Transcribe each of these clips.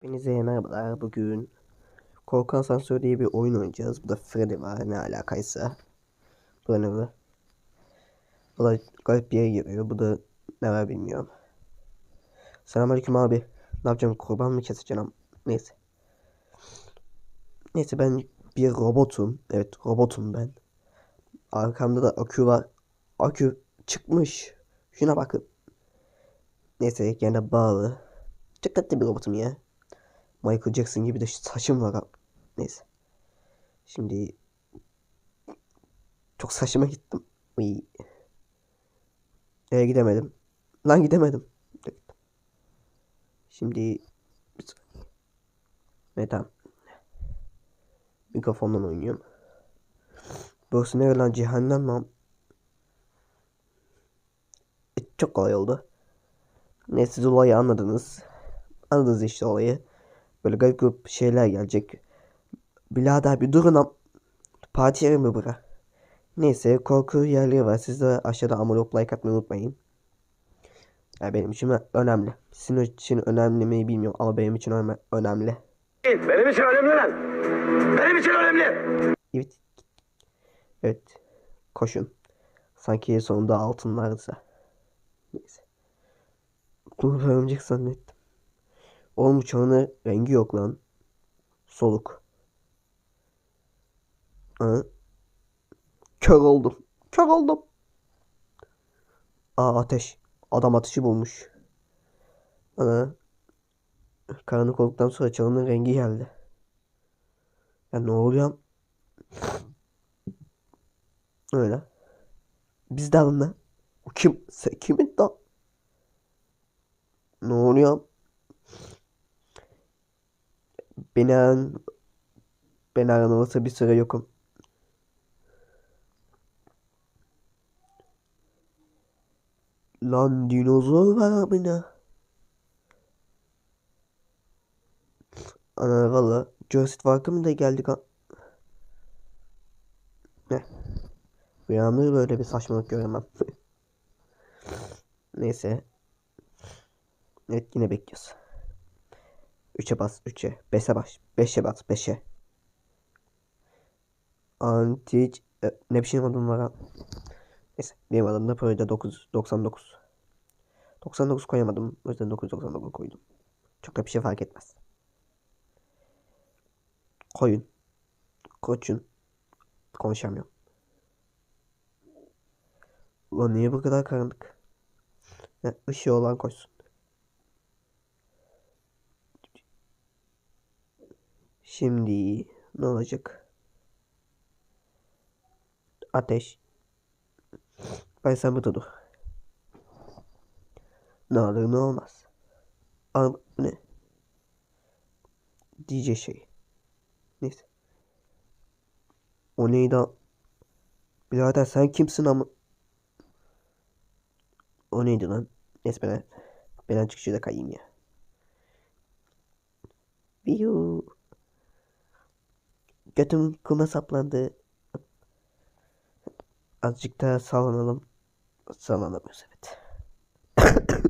Hepinize merhabalar. Bugün Korku Asansörü diye bir oyun oynayacağız. Bu da Freddy var ne alakaysa. Ne bu? Da garip bir yere giriyor. Bu da ne var bilmiyorum. Selamünaleyküm abi. Ne yapacağım? Kurban mı keseceğim? Neyse. Neyse ben bir robotum. Evet robotum ben. Arkamda da akü var. Akü çıkmış. Şuna bakın. Neyse gene bağlı. Dikkatli bir robotum ya. Michael Jackson gibi de saçım var. Neyse. Şimdi çok saçıma gittim. Uy. Ee, gidemedim. Lan gidemedim. Şimdi. Evet tamam. Mikrofondan oynuyorum. Burası ne lan cehennem lan. E, çok kolay oldu. Neyse siz olayı anladınız. Anladınız işte olayı. Böyle garip garip şeyler gelecek. Birader bir durun am. Parti yeri mi bura? Neyse korku yerleri var. Siz de aşağıda amolop like atmayı unutmayın. Ya benim için önemli. Sizin için önemli mi bilmiyorum ama benim için önemli. Benim için önemli lan. Benim için önemli. Evet. Evet. Koşun. Sanki sonunda altın varsa. Neyse. Dur örümcek zannettim. Oğlum rengi yok lan. Soluk. Ha? Kör oldum. Kör oldum. Aa ateş. Adam ateşi bulmuş. Ana. Karanlık olduktan sonra çalının rengi geldi. Ya ne oluyor? Öyle. Biz de alın lan. Kim? Kimin da? Ne oluyor? Beni aran... Beni aran olursa bir süre yokum. Lan dinozor var abine. Ana valla Jurassic Park'a mı da geldik? Ne? Rüyamda böyle bir saçmalık göremem. Neyse. Evet yine bekliyoruz. 3'e bas 3'e. 5'e bas. 5'e bas 5'e. Antic e, ne biçim adım var ha? Neyse benim adım da böyle 9 99. 99 koyamadım. O yüzden 999 koydum. Çok da bir şey fark etmez. Koyun. Koçun. Konuşamıyorum. Ulan niye bu kadar karanlık? Ya, ışığı olan koysun. Şimdi ne olacak? Ateş. Burada dur. Ne olur ne olmaz. Al ne? DJ şey. Neyse. O neydi? Birader sen kimsin ama? O neydi lan? Neyse ben, ben şurada kayayım ya. Viyu. Götüm kuma saplandı. Azıcık daha sallanalım. Sallanamıyoruz evet.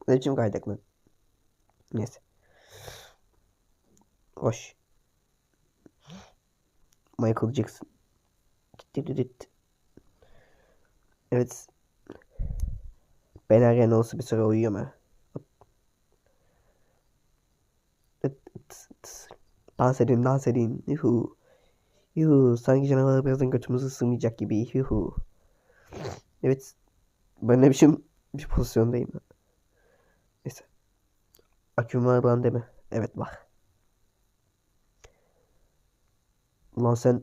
Bu ne biçim kaydak lan? Neyse. Hoş. Michael Jackson. Evet. Ben ne olsa bir süre uyuyorum ha. Dans edin, dans edin. Yuhu. Yuhu. Sanki canavar birazdan götümüzü sığmayacak gibi. Yuhu. Evet. Ben ne biçim bir pozisyondayım. Neyse. Aküm var lan deme. Evet bak. Ulan sen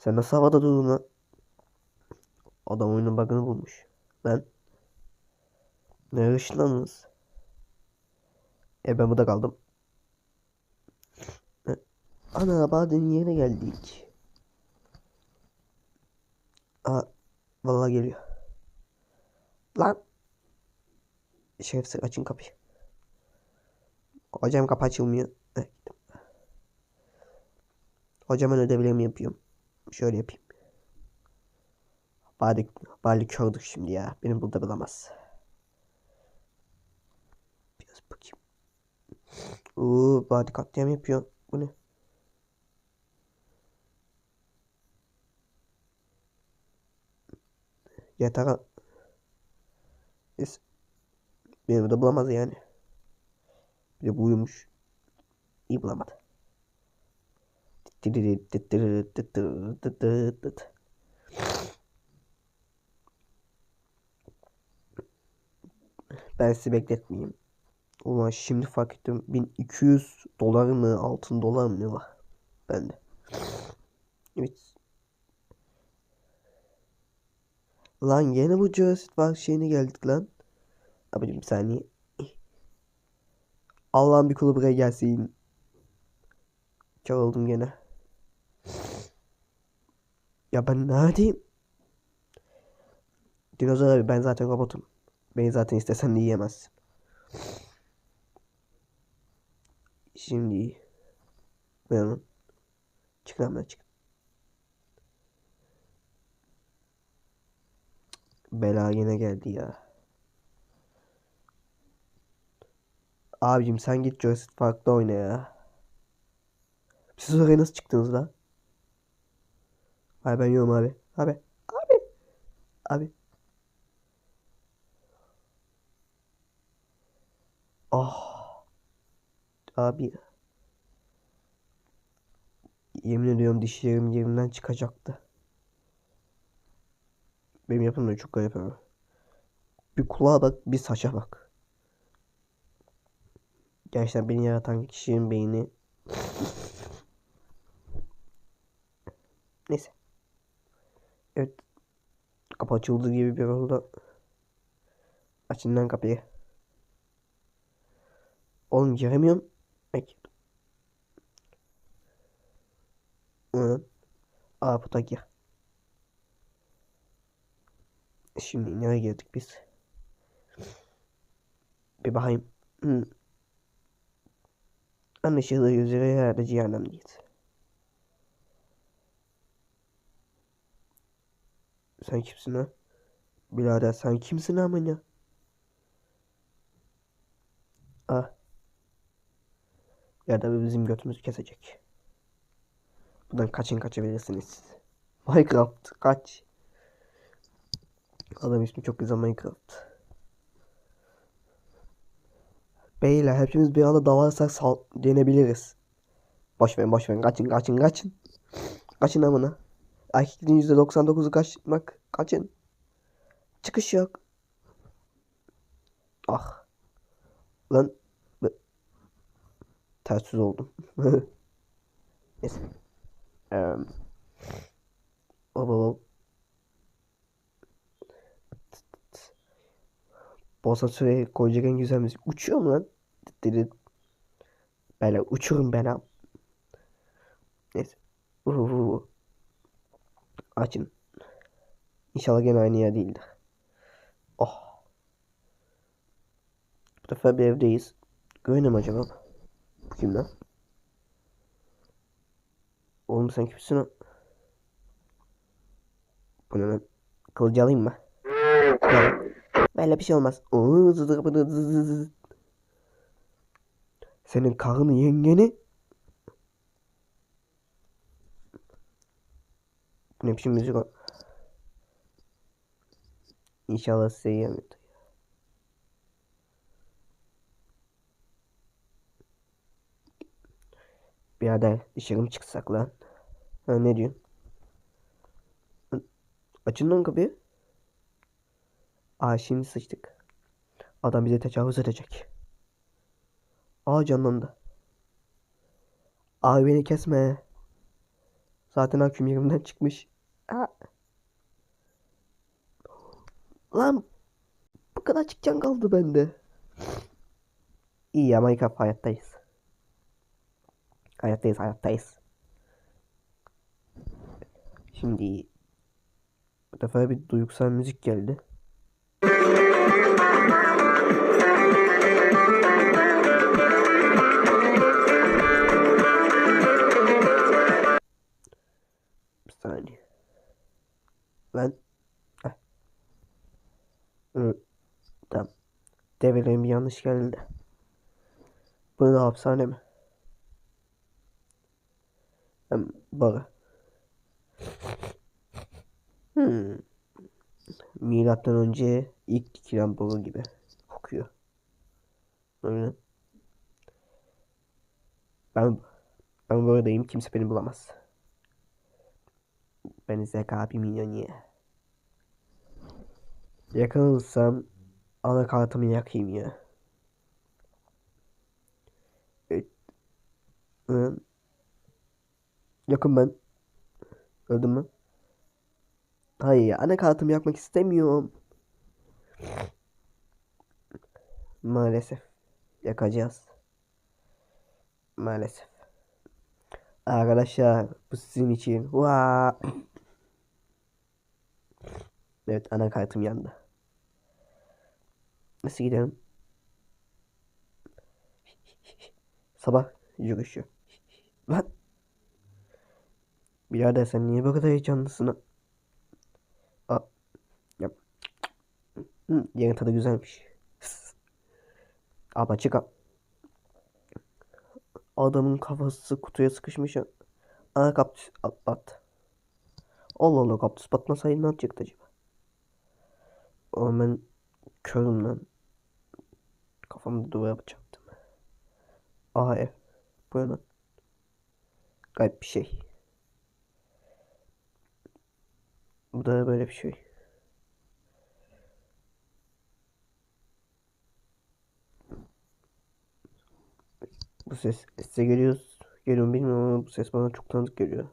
sen nasıl havada durdun lan? Adam oyunun bug'ını bulmuş. Ben ne ışınlanınız? E ben burada kaldım. Ana Baden yerine geldik. Aa vallahi geliyor. Lan. Şerefsiz açın kapıyı. Hocam kapı açılmıyor. Gittim. Hocamın ödevlerimi yapıyorum. Şöyle yapayım. Bari, bari kördük şimdi ya. Beni burada bulamaz. Biraz bakayım. Oo, body katliam yapıyor. Bu ne? Yeter. Neyse. Beni burada bulamaz yani. Bir de bu uyumuş. İyi bulamadı. Ben sizi bekletmeyeyim. Ulan şimdi fark ettim. 1200 dolar mı altın dolar mı ne var bende. Evet. Lan yine bu Jurassic Park şeyine geldik lan. Abicim bir saniye. Allah'ın bir kulu buraya gelsin. Çaldım gene. Ya ben neredeyim? Dinozor abi ben zaten robotum. Beni zaten istesen de yiyemezsin. Şimdi ben çık lan ben çık. Bela yine geldi ya. Abicim sen git Jurassic Park'ta oyna ya. Siz oraya nasıl çıktınız lan? Ay ben yiyorum abi. Abi. Abi. Abi. Ah. Abi. Yemin ediyorum dişlerim yerimden çıkacaktı. Benim yapım da çok garip ama. Bir kulağa bak, bir saça bak. Gerçekten beni yaratan kişinin beyni. Neyse. Evet. Kapı açıldı gibi bir oldu. Açın lan kapıyı. Oğlum giremiyorum. Peki. Aa bu da gir. Şimdi nereye girdik biz? Bir bakayım. Hı. Anlaşıldığı üzere herhalde cehennemdeyiz. Sen kimsin ha? Birader sen kimsin amına? Ah. Ya da bizim götümüzü kesecek. Buradan kaçın kaçabilirsiniz. Minecraft kaç. Adam ismi çok güzel Minecraft. Beyler hepimiz bir anda dalarsak sal denebiliriz. Boş verin boş verin kaçın kaçın kaçın. Kaçın amına. Erkeklerin %99'u kaçmak. Kaçın. Çıkış yok. Ah. Lan. be- Ters yüz oldum. Neyse. Eee. Hop hop hop. Asansöre koyacak en güzel müzik. Uçuyor mu lan? Dedi. Böyle uçurum ben am. Neyse. Uhu. Açın. İnşallah gene aynı yer değildir. Oh. Bu defa bir evdeyiz. Görünüm acaba? Bu kim lan? Oğlum sen kimsin o? Bu ne lan? Kılıcı alayım mı? Böyle bir şey olmaz. Senin karını yengeni ne biçim müzik o? İnşallah size yemiyordu. Birader dışarı mı çıksak lan? Ha ne diyorsun? Açın lan kapıyı. Aa şimdi sıçtık. Adam bize tecavüz edecek. Aa canlandı. Abi beni kesme. Zaten aküm yerimden çıkmış. Aa. Lan bu kadar çıkacağım kaldı bende. İyi ama ilk hayattayız. Hayattayız hayattayız. Şimdi bu defa bir duygusal müzik geldi. Saniye. Lan. Heh. Hı. Tamam. Bir yanlış geldi. Bu ne hapishane mi? Hem barı. Hmm. Milattan önce ilk dikilen boru gibi kokuyor. Öyle. Ben ben buradayım kimse beni bulamaz. Ben Zeka bir milyoner. Yakalanırsam anakartımı yakayım ya. Evet. Hı. Yakın ben. Öldüm mü? Hayır, anakartımı yakmak istemiyorum. Maalesef. Yakacağız. Maalesef. Arkadaşlar bu sizin için. Vaa. Evet anakartım yandı. Nasıl gidelim? Sabah yürüyüşü. Lan. Birader sen niye bu kadar heyecanlısın? Aa. Yap. Hı, tadı güzelmiş. Abi çık al. Adamın kafası kutuya sıkışmış ya. Aa kaktüs atlat. Allah Allah kaktüs batmasaydı ne yapacaktı acaba? Oğlum ben körüm lan. Kafamda duvara yapacaktım. Aha ev. Bu ne lan? Garip bir şey. Bu da böyle bir şey. Bu ses size geliyor. Geliyor bilmiyorum ama bu ses bana çok tanıdık geliyor.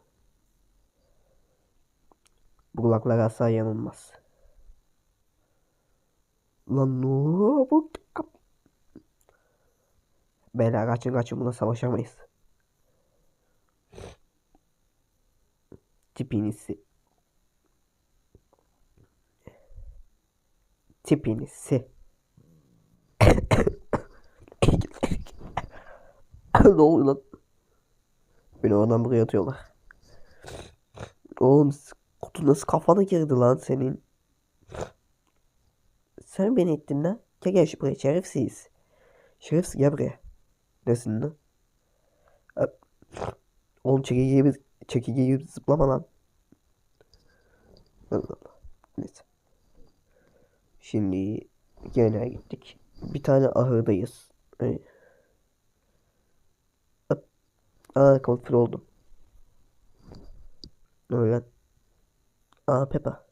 Bu kulaklar asla yanılmaz. Lan ne bu? Beyler kaçın kaçın buna savaşamayız. Tipinisi. Tipinisi. Ne oluyor lan? Beni oradan buraya atıyorlar. Oğlum kutu nasıl kafana girdi lan senin? Sen beni ettin lan. Gel gel şu buraya şerefsiz. Şerefsiz gel buraya. Nesin lan? Oğlum çekirge gibi, çekirge gibi zıplama lan. Allah Allah. Neyse. Şimdi gene gittik. Bir tane ahırdayız. Ee, Aa konfir oldum. Ne oluyor lan? Aa Peppa.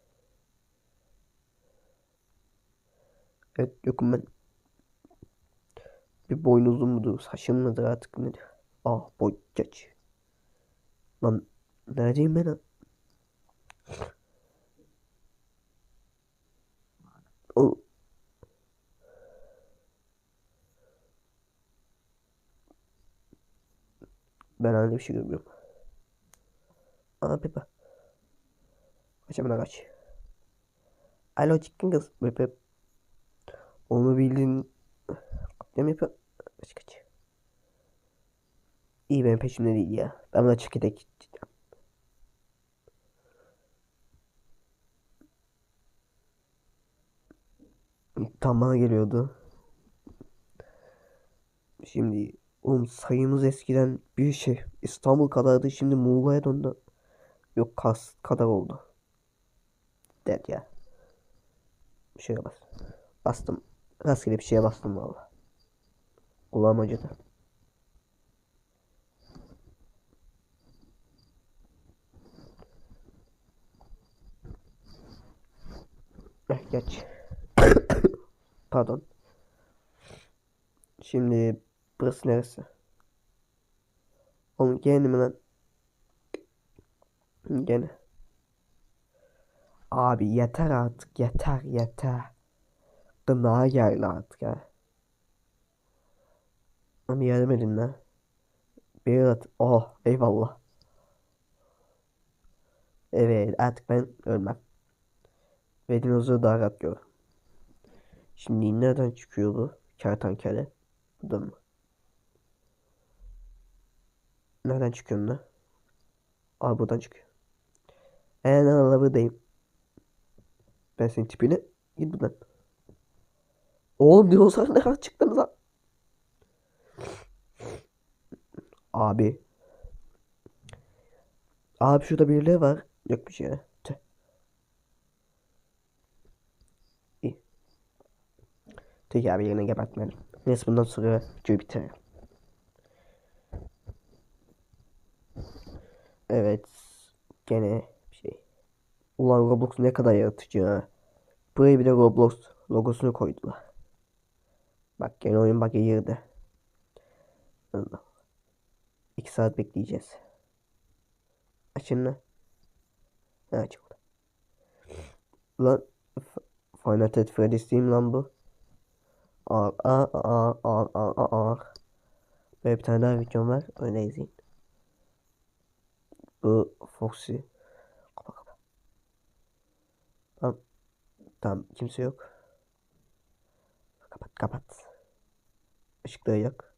Evet yokum ben. Bir boynuzum mudur, saçım mıdır artık nedir? Ah boy geç. Lan neredeyim ben? O Ben öyle bir şey görmüyorum. Aa Peppa. Kaç hemen kaç. Alo çıktın kız. Peppa. Onu bildiğin ne mi yapıyor? Kaç kaç. İyi benim peşimde değil ya. Ben buna çekirdek gideceğim. Tam bana geliyordu. Şimdi oğlum sayımız eskiden bir şey İstanbul kadardı şimdi Muğla'ya döndü. Yok Kars kadar oldu. Dead ya. Bir şeye bas. Bastım. Rastgele bir şeye bastım valla. Kulağım acıdı. Eh, geç. Pardon. Şimdi burası neresi? Oğlum gene mi lan? Gene. Abi yeter artık yeter yeter. Gına geldi artık ya. Ama yardım edin lan. Berat. Oh eyvallah. Evet artık ben ölmem. Ve dinozoru daha rahat görürüm. Şimdi nereden çıkıyor bu? Kertenkele. Buradan mı? Nereden çıkıyorsun lan? Aa buradan çıkıyor. En buradayım. Ben senin tipine git buradan. Oğlum dinozor ne kadar çıktınız lan? Abi. Abi şurada birileri var. Yok bir şey. Tüh. İyi. Tüh abi yerine gebertmedim. Neyse bundan sonra videoyu bitirelim. Evet. Gene şey. Ulan Roblox ne kadar yaratıcı ha. Buraya bir de Roblox logosunu koydular. Bak gene oyun bug'a girdi. Allah. 2 saat bekleyeceğiz. Açın lan. Ha açıldı. Lan Final Fantasy Freddy's değil mi lan bu? Ağır ağır ağır ağır ağır ağır. Böyle bir tane daha videom var. Öyle izleyin. Bu Foxy. Kapa kapa. Tamam. Tamam kimse yok. Kapat kapat. Işıkları yak.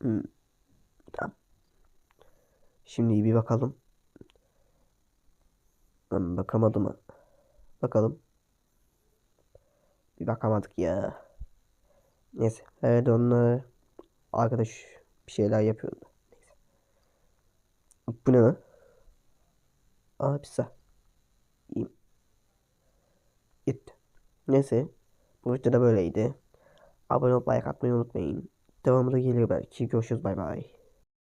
Hmm. Tamam. Şimdi bir bakalım. Ben bakamadım. Bakalım. Bir bakamadık ya. Neyse. Evet onlar arkadaş bir şeyler yapıyordu. Bu ne lan? Aa pizza. İyiyim. Gitti. Neyse. Bu video da böyleydi. Abone olup like atmayı unutmayın. Devamı da geliyor belki. Görüşürüz bay bay.